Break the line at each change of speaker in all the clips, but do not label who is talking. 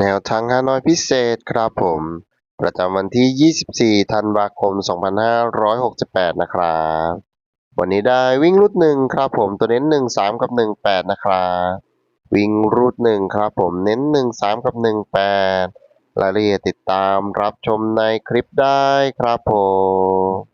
แนวทางฮานอยพิเศษครับผม ประจำวันที่ 24 ธันวาคม 2568 นะครับ วันนี้ได้วิ่งรูดหนึ่งครับผมตัวเน้น 1 3 กับ 1 8 นะครับ วิ่งรูดหนึ่งครับผมเน้น 1 3 กับ 1 8 รายละเอียดติดตามรับชมในคลิปได้ครับผม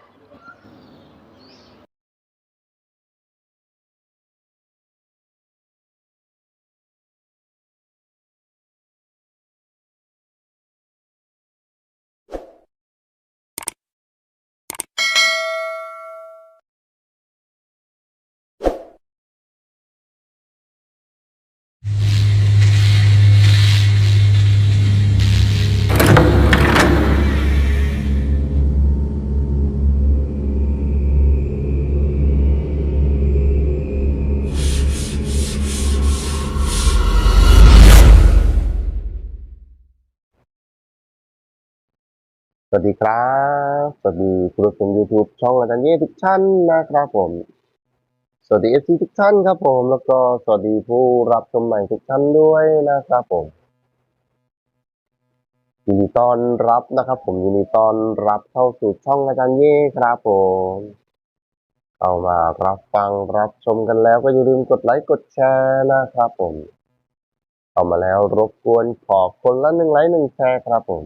สวัสดีครับ สวัสดีคุณผู้ชม YouTube ช่องอาจารย์เย่ทุกท่านนะครับผม สวัสดีเอฟซีทุกท่านครับผม แล้วก็สวัสดีผู้รับชมใหม่ทุกท่านด้วยนะครับผมยินดีต้อนรับนะครับ ผมยินดีต้อนรับเข้าสู่ช่องอาจารย์เย่ครับผมเอามารับฟังรับชมกันแล้วก็อย่าลืมกดไลค์กดแชร์นะครับผม เอามาแล้วรบกวนขอคนละหนึ่งไลค์หนึ่งแชร์ครับผม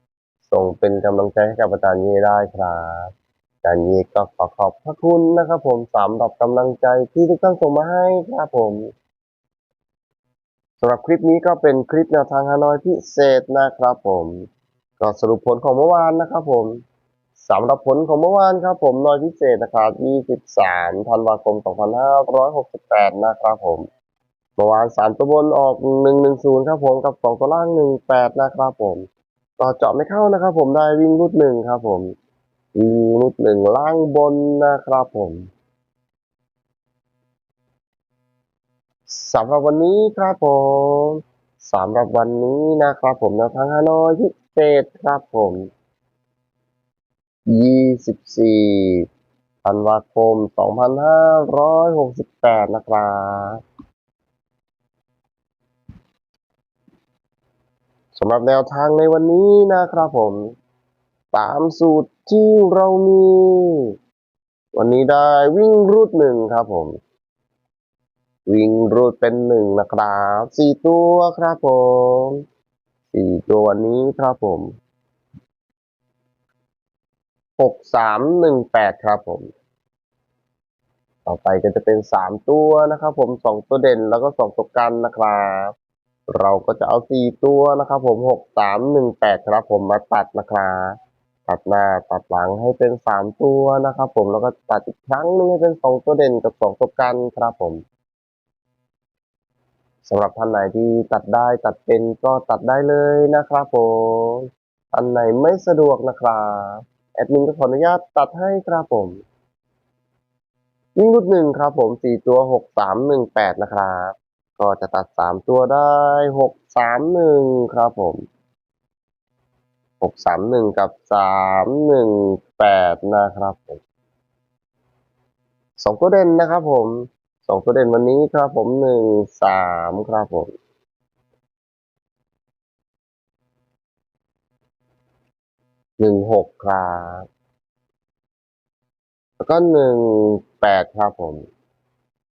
ส่งเป็นกำลังใจให้กับอาจารย์เย่ได้ครับอาจารย์เย่ก็ขอขอบพระคุณนะครับผมสำหรับกำลังใจที่ทุกท่านส่งมาให้ครับผมสำหรับคลิปนี้ก็เป็นคลิปแนวทางฮานอยพิเศษนะครับผมก็สรุปผลของเมื่อวานนะครับผมสำหรับผลของเมื่อวานครับผมนอยพิเศษนะครับ 23 ธันวาคม 2568 นะครับผม เมื่อวานสามตัวบนออก 110 ครับผม กับ 2 ตัวล่าง 18 นะครับผม ก็เจาะไม่เข้านะครับ ผมได้วิ่งรุดหนึ่งครับ ผมวิ่งรุดหนึ่งล่างบนนะครับผมสำหรับวันนี้ครับผมสำหรับวันนี้นะครับ ผมแนวทางฮานอยพิเศษครับผม24ธันวาคม 2568 นะครับ สำหรับแนวทางในวันนี้นะครับผม ตามสูตรที่เรามี วันนี้ได้วิ่งรูดหนึ่งครับผม วิ่งรูดเป็นหนึ่งนะครับสี่ตัวครับผมสี่ตัววันี้ครับผมหกสามหนึ่งแปดครับผม ต่อไปก็จะเป็นสามตัวนะครับผมสองตัวเด่นแล้วก็สองตัวกันนะครับ เราก็จะเอาสี่ตัวนะครับ ผมหกสามหนึ่งแปดครับผมมาตัดนะครับตัดหน้าตัดหลังให้เป็นสามตัวนะครับ ผมแล้วก็ตัดอีกครั้งหนึงให้เป็นสองตัวเด่นกับสองตัวกันครับผมสำหรับท่านไหนที่ตัดได้ตัดเป็นก็ตัดได้เลยนะครับผมท่านไหนไม่สะดวกนะครับแอดมินก็ขออนุญาตตัดให้ครับผมยิ่งรุดหนึ่งครับผมสี่ตัวหกสามหนึ่งแปดนะครับ ก็จะตัดสามตัวได้หกสามหนึ่งครับผมหกสามหนึ่งกับสามหนึ่งแปดนะครับผมสองตัวเด่นนะครับผมสองตัวเด่นวันนี้ครับผมหนึ่งสามครับผมหนึ่งหกครับ แล้วก็หนึ่งแปดครับผม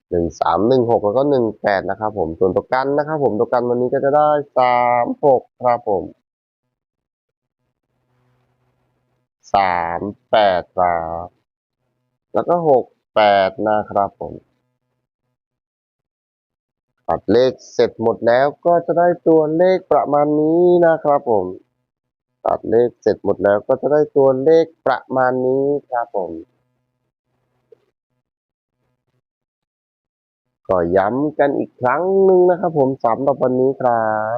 หนึ่งสามหนึ่งหกแล้วก็หนึ่งแปดนะครับผมส่วนตัวกันนะครับผมตัวกันวันนี้ก็จะได้สามหกครับผมสามแปดครับแล้วก็หกแปดนะครับผมตัดเลขเสร็จหมดแล้วก็จะได้ตัวเลขประมาณนี้นะครับผม ตัดเลขเสร็จหมดแล้วก็จะได้ตัวเลขประมาณนี้ครับผม ก็ย้ำกันอีกครั้งหนึ่งนะครับ ผมสำหรับวันนี้ครับ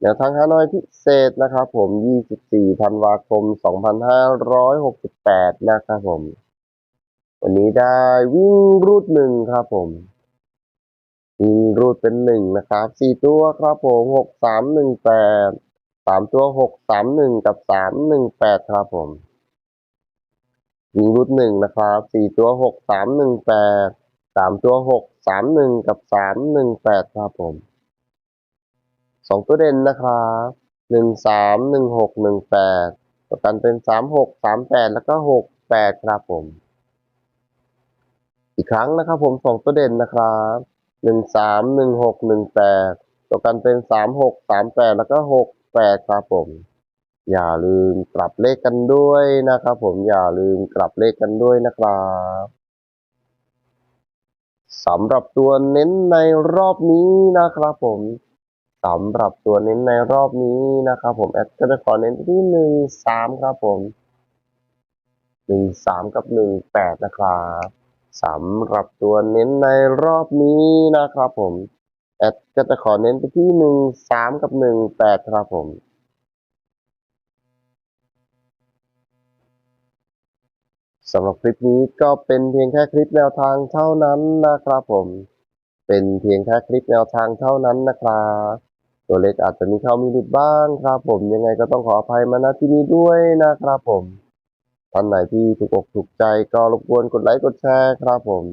แนวทางฮานอยพิเศษนะครับ ผม 24 ธันวาคม 2568 นะครับผม วันนี้ได้วิ่งรูดหนึ่งครับผม วิ่งรูดเป็นหนึ่งนะครับ สี่ตัวครับผมหกสามหนึ่งแปดสามตัวหกสามหนึ่งกับสามหนึ่งแปดครับผม วิ่งรูดหนึ่งนะครับสี่ตัวหกสามหนึ่งแปดสามตัวหก สามหนึ่งกับสามหนึ่งแปดครับผมสองตัวเด่นนะครับหนึ่งสามหนึ่งหกหนึ่งแปดประกันเป็นสามหกสามแปดแล้วก็หกแปดครับผม อีกครั้งนะครับผมสองตัวเด่นนะครับหนึ่งสามหนึ่งหกหนึ่งแปดตัวกันเป็นสามหกสามแปดแล้วก็หกแปดครับผม อย่าลืมกลับเลขกันด้วยนะครับผมอย่าลืมกลับเลขกันด้วยนะครับ สำหรับตัวเน้นในรอบนี้นะครับผมสำหรับตัวเน้นในรอบนี้นะครับผมแอดก็จะขอเน้นที่หนึ่งสามครับผมหนึ่งสามกับหนึ่งแปดนะครับสำหรับตัวเน้นในรอบนี้นะครับผมแอดก็จะขอเน้นไปที่หนึ่งสามกับหนึ่งแปดครับผม สำหรับคลิปนี้ก็เป็นเพียงแค่คลิปแนวทางเท่านั้นนะครับผม เป็นเพียงแค่คลิปแนวทางเท่านั้นนะครับตัวเลขอาจจะมีเข้ามีหลุดบ้างครับ ผมยังไงก็ต้องขออภัยมาณที่นี้ด้วยนะครับผมท่านไหนที่ถูกอกถูกใจก็รบกวนกดไลค์กดแชร์ครับผม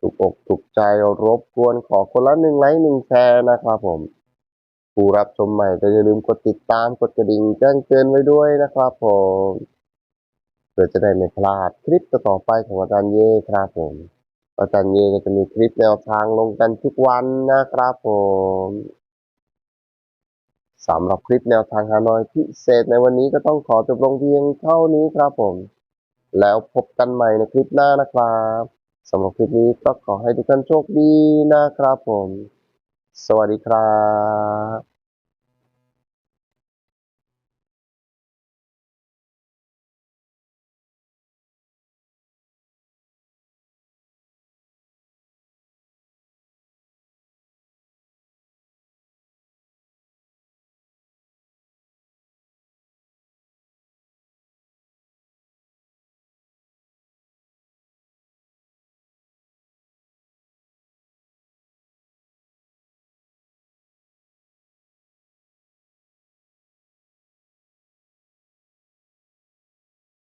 ถูกอกถูกใจรบกวนขอคนละหนึ่งไลค์หนึ่งแชร์นะครับผม ผู้รับชมใหม่ก็อย่าลืมกดติดตามกดกระดิ่งแจ้งเตือนไว้ด้วยนะครับผม พื่อจะได้ไม่พลาดคลิปต่อไปของอาจารย์เย่ครับผม อาจารย์เย่ก็จะมีคลิปแนวทางลงกันทุกวันนะครับผมสำหรับคลิปแนวทางฮานอยพิเศษในวันนี้ก็ต้องขอจบลงเพียงเท่านี้ครับผม แล้วพบกันใหม่ในคลิปหน้านะครับสำหรับคลิปนี้ก็ขอให้ทุกท่านโชคดีนะครับผม สวัสดีครับ